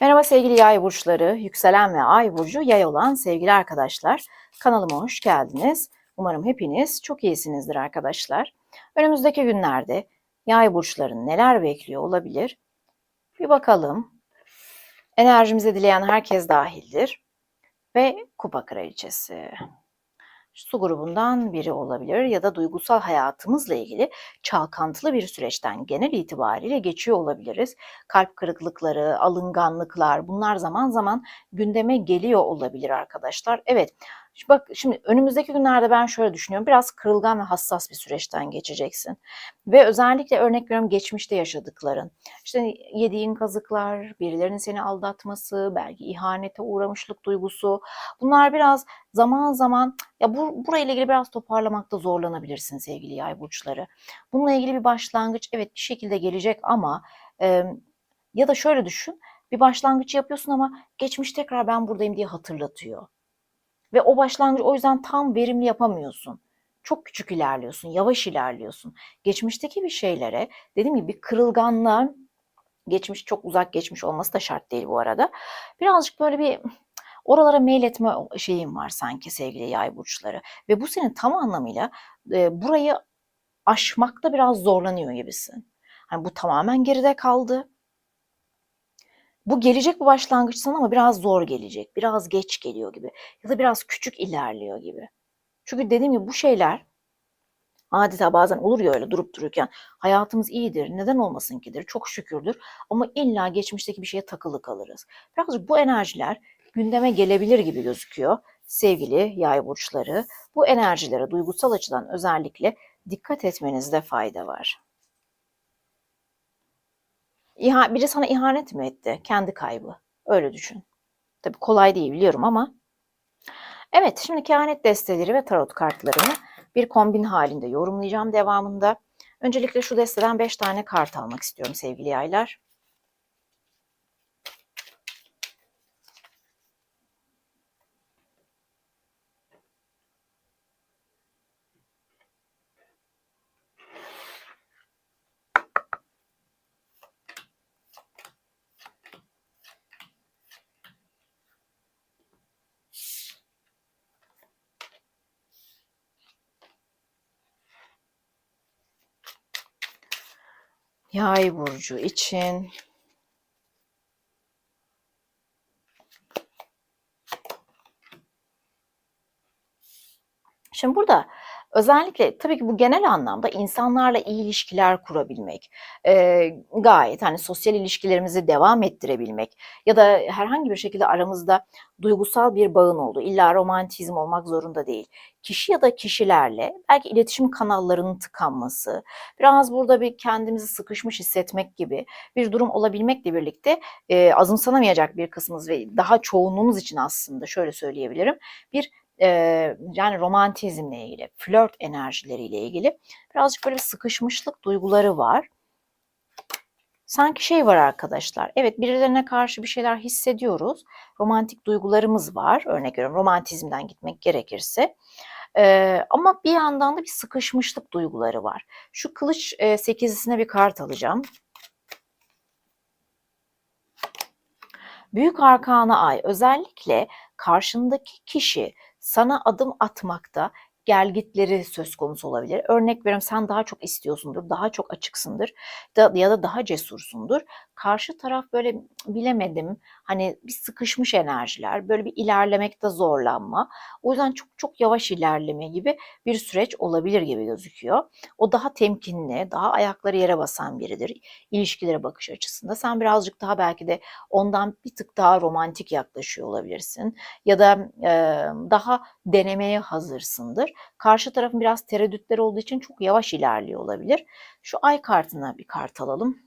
Merhaba sevgili yay burçları, yükselen ve ay burcu yay olan sevgili arkadaşlar. Kanalıma hoş geldiniz. Umarım hepiniz çok iyisinizdir arkadaşlar. Önümüzdeki günlerde yay burçların neler bekliyor olabilir? Bir bakalım. Enerjimize dileyen herkes dahildir. Ve kupa kraliçesi su grubundan biri olabilir ya da duygusal hayatımızla ilgili çalkantılı bir süreçten genel itibariyle geçiyor olabiliriz. Kalp kırıklıkları, alınganlıklar bunlar zaman zaman gündeme geliyor olabilir arkadaşlar. Evet bak şimdi önümüzdeki günlerde ben şöyle düşünüyorum. Biraz kırılgan ve hassas bir süreçten geçeceksin. Ve özellikle örnek veriyorum geçmişte yaşadıkların. İşte yediğin kazıklar, birilerinin seni aldatması, belki ihanete uğramışlık duygusu. Bunlar biraz zaman zaman ya bu burayla ilgili biraz toparlamakta zorlanabilirsin sevgili yay burçları. Bununla ilgili bir başlangıç evet bir şekilde gelecek ama e, ya da şöyle düşün. Bir başlangıç yapıyorsun ama geçmiş tekrar ben buradayım diye hatırlatıyor. Ve o başlangıç o yüzden tam verimli yapamıyorsun. Çok küçük ilerliyorsun, yavaş ilerliyorsun. Geçmişteki bir şeylere dediğim gibi bir kırılganlığa geçmiş çok uzak geçmiş olması da şart değil bu arada. Birazcık böyle bir oralara mail etme şeyim var sanki sevgili yay burçları. Ve bu senin tam anlamıyla e, burayı aşmakta biraz zorlanıyor gibisin. Hani bu tamamen geride kaldı. Bu gelecek bir başlangıç sana ama biraz zor gelecek. Biraz geç geliyor gibi. Ya da biraz küçük ilerliyor gibi. Çünkü dediğim gibi bu şeyler adeta bazen olur ya öyle durup dururken hayatımız iyidir, neden olmasın kidir, çok şükürdür ama illa geçmişteki bir şeye takılı kalırız. Birazcık bu enerjiler gündeme gelebilir gibi gözüküyor sevgili yay burçları. Bu enerjilere duygusal açıdan özellikle dikkat etmenizde fayda var. İha, biri sana ihanet mi etti? Kendi kaybı. Öyle düşün. Tabii kolay değil biliyorum ama. Evet şimdi kehanet desteleri ve tarot kartlarını bir kombin halinde yorumlayacağım devamında. Öncelikle şu desteden 5 tane kart almak istiyorum sevgili yaylar. Yay burcu için. Şimdi burada özellikle tabii ki bu genel anlamda insanlarla iyi ilişkiler kurabilmek, e, gayet hani sosyal ilişkilerimizi devam ettirebilmek ya da herhangi bir şekilde aramızda duygusal bir bağın olduğu, illa romantizm olmak zorunda değil. Kişi ya da kişilerle belki iletişim kanallarının tıkanması, biraz burada bir kendimizi sıkışmış hissetmek gibi bir durum olabilmekle birlikte e, azımsanamayacak bir kısmımız ve daha çoğunluğumuz için aslında şöyle söyleyebilirim bir e, yani romantizmle ilgili, flört enerjileriyle ilgili birazcık böyle sıkışmışlık duyguları var. Sanki şey var arkadaşlar. Evet birilerine karşı bir şeyler hissediyoruz. Romantik duygularımız var. Örnek veriyorum romantizmden gitmek gerekirse. Ee, ama bir yandan da bir sıkışmışlık duyguları var. Şu kılıç e, sekizisine bir kart alacağım. Büyük arkana ay özellikle karşındaki kişi sana adım atmakta gelgitleri söz konusu olabilir. Örnek veriyorum sen daha çok istiyorsundur, daha çok açıksındır ya da daha cesursundur. Karşı taraf böyle bilemedim hani bir sıkışmış enerjiler, böyle bir ilerlemekte zorlanma. O yüzden çok çok yavaş ilerleme gibi bir süreç olabilir gibi gözüküyor. O daha temkinli, daha ayakları yere basan biridir ilişkilere bakış açısında. Sen birazcık daha belki de ondan bir tık daha romantik yaklaşıyor olabilirsin ya da e, daha denemeye hazırsındır. Karşı tarafın biraz tereddütleri olduğu için çok yavaş ilerliyor olabilir. Şu ay kartına bir kart alalım.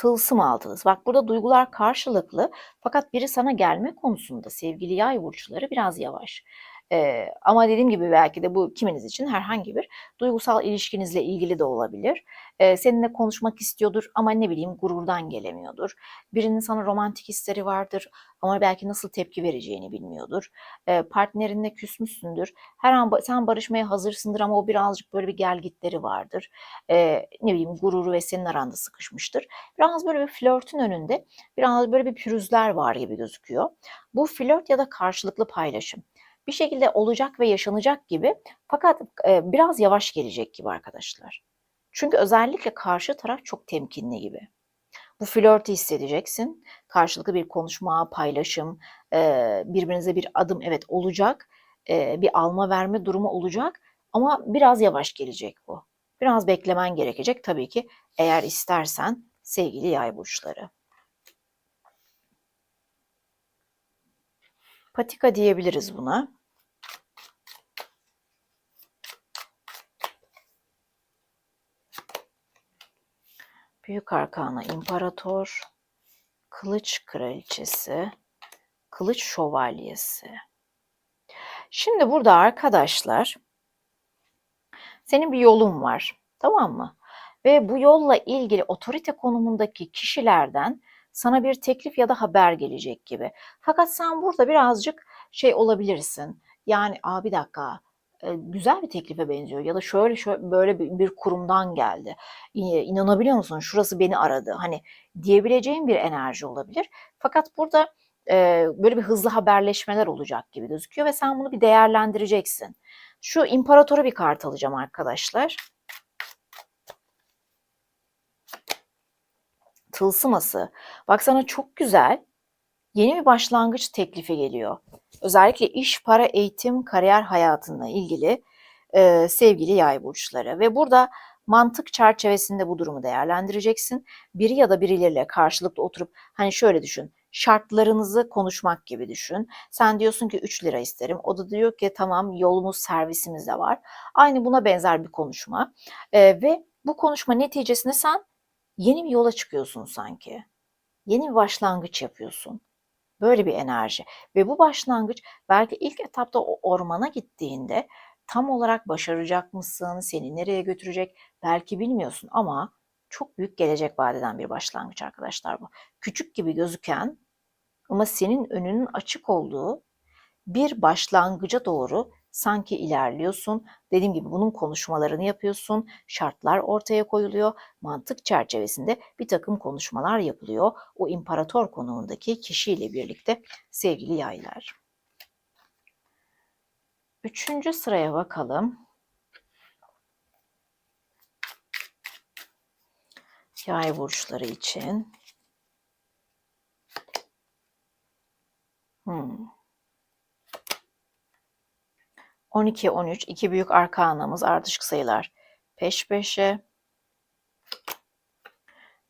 Tılsım altınız. Bak burada duygular karşılıklı fakat biri sana gelme konusunda sevgili yay burçları biraz yavaş. E, ama dediğim gibi belki de bu kiminiz için herhangi bir duygusal ilişkinizle ilgili de olabilir. E, seninle konuşmak istiyordur ama ne bileyim gururdan gelemiyordur. Birinin sana romantik hisleri vardır ama belki nasıl tepki vereceğini bilmiyordur. E, partnerinle küsmüşsündür. Her an ba- sen barışmaya hazırsındır ama o birazcık böyle bir gelgitleri vardır. E, ne bileyim gururu ve senin aranda sıkışmıştır. Biraz böyle bir flörtün önünde biraz böyle bir pürüzler var gibi gözüküyor. Bu flört ya da karşılıklı paylaşım. Bir şekilde olacak ve yaşanacak gibi fakat e, biraz yavaş gelecek gibi arkadaşlar. Çünkü özellikle karşı taraf çok temkinli gibi. Bu flörtü hissedeceksin. Karşılıklı bir konuşma, paylaşım, e, birbirinize bir adım evet olacak. E, bir alma verme durumu olacak ama biraz yavaş gelecek bu. Biraz beklemen gerekecek tabii ki eğer istersen sevgili yay burçları. Patika diyebiliriz buna. Büyük Arkana İmparator, Kılıç Kraliçesi, Kılıç Şövalyesi. Şimdi burada arkadaşlar senin bir yolun var. Tamam mı? Ve bu yolla ilgili otorite konumundaki kişilerden sana bir teklif ya da haber gelecek gibi. Fakat sen burada birazcık şey olabilirsin. Yani aa bir dakika e, güzel bir teklife benziyor ya da şöyle şöyle böyle bir, bir kurumdan geldi. İnanabiliyor musun? Şurası beni aradı. Hani diyebileceğin bir enerji olabilir. Fakat burada e, böyle bir hızlı haberleşmeler olacak gibi gözüküyor ve sen bunu bir değerlendireceksin. Şu imparatora bir kart alacağım arkadaşlar. Tılsıması. Bak sana çok güzel yeni bir başlangıç teklifi geliyor. Özellikle iş, para, eğitim, kariyer hayatına ilgili e, sevgili yay burçları. Ve burada mantık çerçevesinde bu durumu değerlendireceksin. Biri ya da birileriyle karşılıklı oturup hani şöyle düşün. Şartlarınızı konuşmak gibi düşün. Sen diyorsun ki 3 lira isterim. O da diyor ki tamam yolumuz servisimiz de var. Aynı buna benzer bir konuşma. E, ve bu konuşma neticesinde sen yeni bir yola çıkıyorsun sanki. Yeni bir başlangıç yapıyorsun. Böyle bir enerji ve bu başlangıç belki ilk etapta o ormana gittiğinde tam olarak başaracak mısın, seni nereye götürecek belki bilmiyorsun ama çok büyük gelecek vaat eden bir başlangıç arkadaşlar bu. Küçük gibi gözüken ama senin önünün açık olduğu bir başlangıca doğru sanki ilerliyorsun. Dediğim gibi bunun konuşmalarını yapıyorsun. Şartlar ortaya koyuluyor. Mantık çerçevesinde bir takım konuşmalar yapılıyor. O imparator konumundaki kişiyle birlikte sevgili yaylar. Üçüncü sıraya bakalım. Yay burçları için. 12, 13, iki büyük arkanamız ardışık sayılar peş peşe.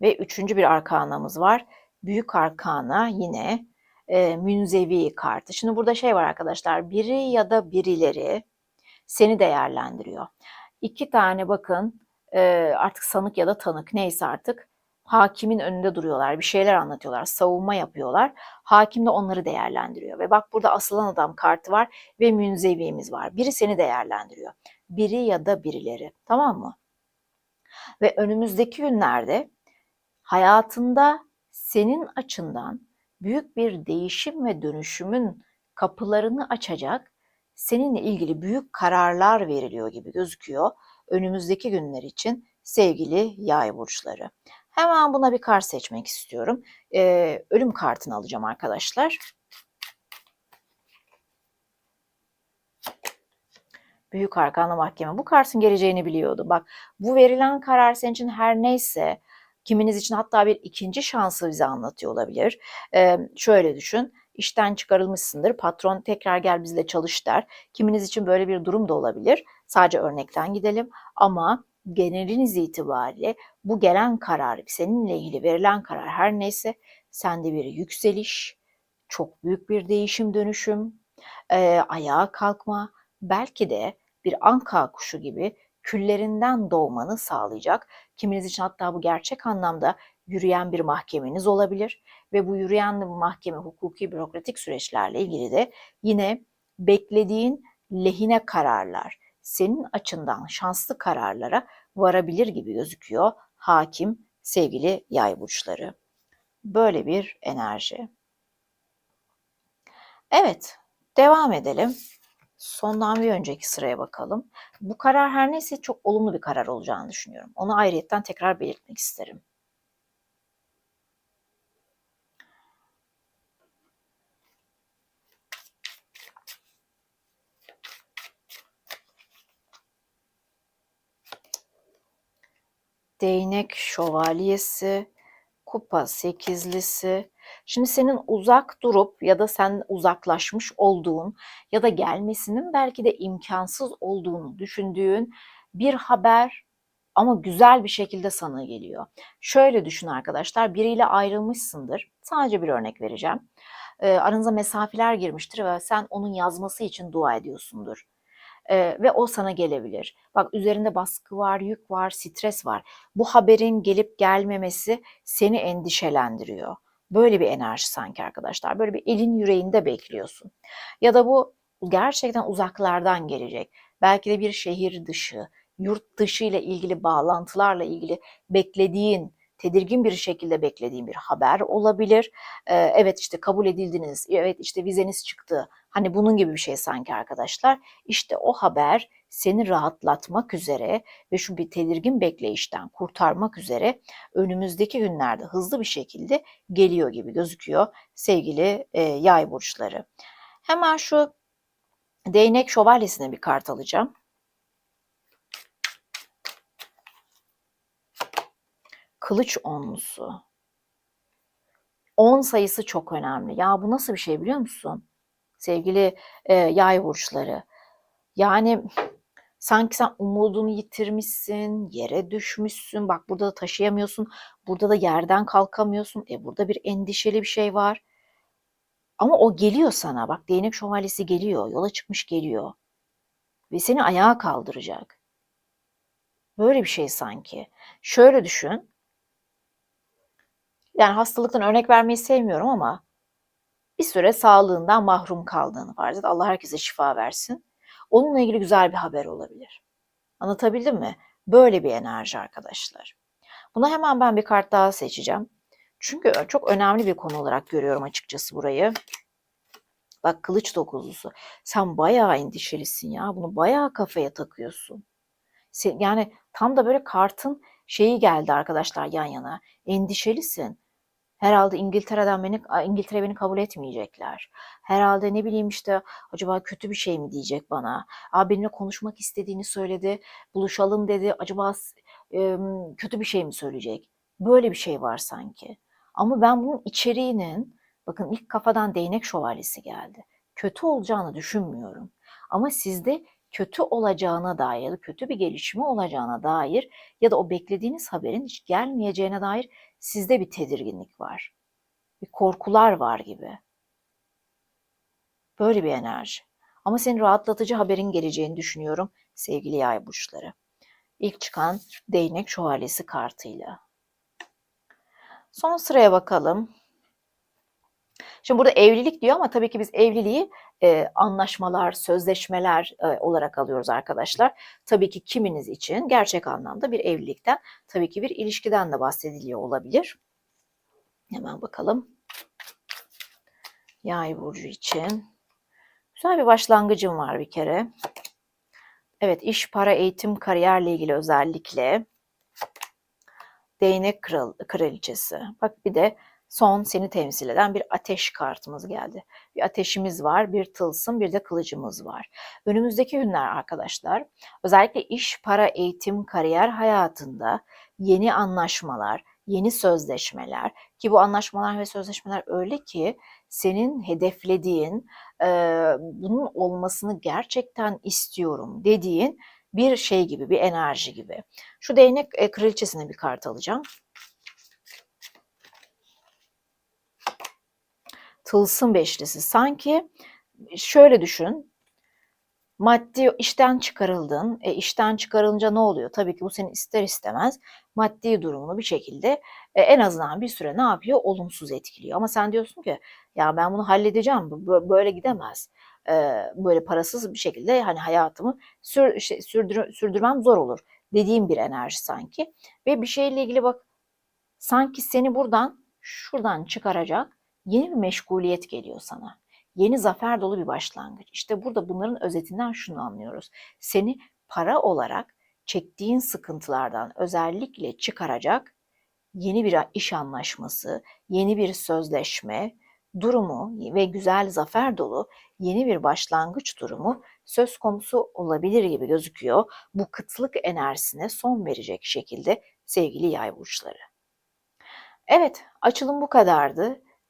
Ve üçüncü bir arkanamız var. Büyük arkana yine e, münzevi kartı. Şimdi burada şey var arkadaşlar. Biri ya da birileri seni değerlendiriyor. İki tane bakın e, artık sanık ya da tanık neyse artık hakimin önünde duruyorlar. Bir şeyler anlatıyorlar. Savunma yapıyorlar. Hakim de onları değerlendiriyor. Ve bak burada asılan adam kartı var ve münzevimiz var. Biri seni değerlendiriyor. Biri ya da birileri. Tamam mı? Ve önümüzdeki günlerde hayatında senin açından büyük bir değişim ve dönüşümün kapılarını açacak seninle ilgili büyük kararlar veriliyor gibi gözüküyor önümüzdeki günler için sevgili yay burçları. Hemen buna bir kart seçmek istiyorum. Ee, ölüm kartını alacağım arkadaşlar. Büyük Arkanlı Mahkeme bu kartın geleceğini biliyordu. Bak bu verilen karar senin için her neyse kiminiz için hatta bir ikinci şansı bize anlatıyor olabilir. Ee, şöyle düşün işten çıkarılmışsındır patron tekrar gel bizle çalış der. Kiminiz için böyle bir durum da olabilir. Sadece örnekten gidelim ama geneliniz itibariyle bu gelen karar, seninle ilgili verilen karar her neyse sende bir yükseliş, çok büyük bir değişim dönüşüm, e, ayağa kalkma, belki de bir anka kuşu gibi küllerinden doğmanı sağlayacak. Kiminiz için hatta bu gerçek anlamda yürüyen bir mahkemeniz olabilir ve bu yürüyen mahkeme hukuki bürokratik süreçlerle ilgili de yine beklediğin lehine kararlar, senin açından şanslı kararlara varabilir gibi gözüküyor hakim sevgili yay burçları. Böyle bir enerji. Evet, devam edelim. Sondan bir önceki sıraya bakalım. Bu karar her neyse çok olumlu bir karar olacağını düşünüyorum. Onu ayrıyetten tekrar belirtmek isterim. Değnek şövalyesi, kupa sekizlisi. Şimdi senin uzak durup ya da sen uzaklaşmış olduğun ya da gelmesinin belki de imkansız olduğunu düşündüğün bir haber ama güzel bir şekilde sana geliyor. Şöyle düşün arkadaşlar, biriyle ayrılmışsındır. Sadece bir örnek vereceğim. Aranıza mesafeler girmiştir ve sen onun yazması için dua ediyorsundur. E, ve o sana gelebilir. Bak üzerinde baskı var, yük var, stres var. Bu haberin gelip gelmemesi seni endişelendiriyor. Böyle bir enerji sanki arkadaşlar. Böyle bir elin yüreğinde bekliyorsun. Ya da bu gerçekten uzaklardan gelecek. Belki de bir şehir dışı, yurt dışı ile ilgili bağlantılarla ilgili beklediğin, tedirgin bir şekilde beklediğin bir haber olabilir. Ee, evet işte kabul edildiniz, evet işte vizeniz çıktı. Hani bunun gibi bir şey sanki arkadaşlar. İşte o haber seni rahatlatmak üzere ve şu bir tedirgin bekleyişten kurtarmak üzere önümüzdeki günlerde hızlı bir şekilde geliyor gibi gözüküyor sevgili e, yay burçları. Hemen şu değnek şövalyesine bir kart alacağım. Kılıç onlusu. 10 sayısı çok önemli. Ya bu nasıl bir şey biliyor musun? Sevgili e, yay burçları. Yani sanki sen umudunu yitirmişsin, yere düşmüşsün. Bak burada da taşıyamıyorsun. Burada da yerden kalkamıyorsun. E burada bir endişeli bir şey var. Ama o geliyor sana. Bak değnek şövalyesi geliyor. Yola çıkmış geliyor. Ve seni ayağa kaldıracak. Böyle bir şey sanki. Şöyle düşün. Yani hastalıktan örnek vermeyi sevmiyorum ama bir süre sağlığından mahrum kaldığını farz et. Allah herkese şifa versin. Onunla ilgili güzel bir haber olabilir. Anlatabildim mi? Böyle bir enerji arkadaşlar. Buna hemen ben bir kart daha seçeceğim. Çünkü çok önemli bir konu olarak görüyorum açıkçası burayı. Bak kılıç dokuzlusu. Sen bayağı endişelisin ya. Bunu bayağı kafaya takıyorsun. Yani tam da böyle kartın şeyi geldi arkadaşlar yan yana. Endişelisin. Herhalde İngiltere'den beni İngiltere beni kabul etmeyecekler. Herhalde ne bileyim işte acaba kötü bir şey mi diyecek bana? Abi benimle konuşmak istediğini söyledi. Buluşalım dedi. Acaba e, kötü bir şey mi söyleyecek? Böyle bir şey var sanki. Ama ben bunun içeriğinin bakın ilk kafadan değnek şövalyesi geldi. Kötü olacağını düşünmüyorum. Ama sizde kötü olacağına dair kötü bir gelişme olacağına dair ya da o beklediğiniz haberin hiç gelmeyeceğine dair sizde bir tedirginlik var. Bir korkular var gibi. Böyle bir enerji. Ama senin rahatlatıcı haberin geleceğini düşünüyorum sevgili yay burçları. İlk çıkan değnek şövalyesi kartıyla. Son sıraya bakalım. Şimdi burada evlilik diyor ama tabii ki biz evliliği e, anlaşmalar, sözleşmeler e, olarak alıyoruz arkadaşlar. Tabii ki kiminiz için gerçek anlamda bir evlilikten, tabii ki bir ilişkiden de bahsediliyor olabilir. Hemen bakalım. Yay burcu için. Güzel bir başlangıcım var bir kere. Evet, iş, para, eğitim, kariyerle ilgili özellikle. Değnek kral, kraliçesi. Bak bir de son seni temsil eden bir ateş kartımız geldi. Bir ateşimiz var, bir tılsım, bir de kılıcımız var. Önümüzdeki günler arkadaşlar özellikle iş, para, eğitim, kariyer hayatında yeni anlaşmalar, yeni sözleşmeler ki bu anlaşmalar ve sözleşmeler öyle ki senin hedeflediğin, e, bunun olmasını gerçekten istiyorum dediğin bir şey gibi, bir enerji gibi. Şu değnek e, kraliçesine bir kart alacağım. Tılsım beşlisi. Sanki şöyle düşün. Maddi işten çıkarıldın. E, işten çıkarılınca ne oluyor? Tabii ki bu senin ister istemez maddi durumunu bir şekilde e, en azından bir süre ne yapıyor? Olumsuz etkiliyor. Ama sen diyorsun ki ya ben bunu halledeceğim. Böyle gidemez. e, böyle parasız bir şekilde hani hayatımı sür, şey, sürdür, sürdürmem zor olur dediğim bir enerji sanki. Ve bir şeyle ilgili bak sanki seni buradan şuradan çıkaracak yeni bir meşguliyet geliyor sana. Yeni zafer dolu bir başlangıç. İşte burada bunların özetinden şunu anlıyoruz. Seni para olarak çektiğin sıkıntılardan özellikle çıkaracak yeni bir iş anlaşması, yeni bir sözleşme durumu ve güzel zafer dolu yeni bir başlangıç durumu söz konusu olabilir gibi gözüküyor. Bu kıtlık enerjisine son verecek şekilde sevgili yay burçları. Evet, açılım bu kadardı.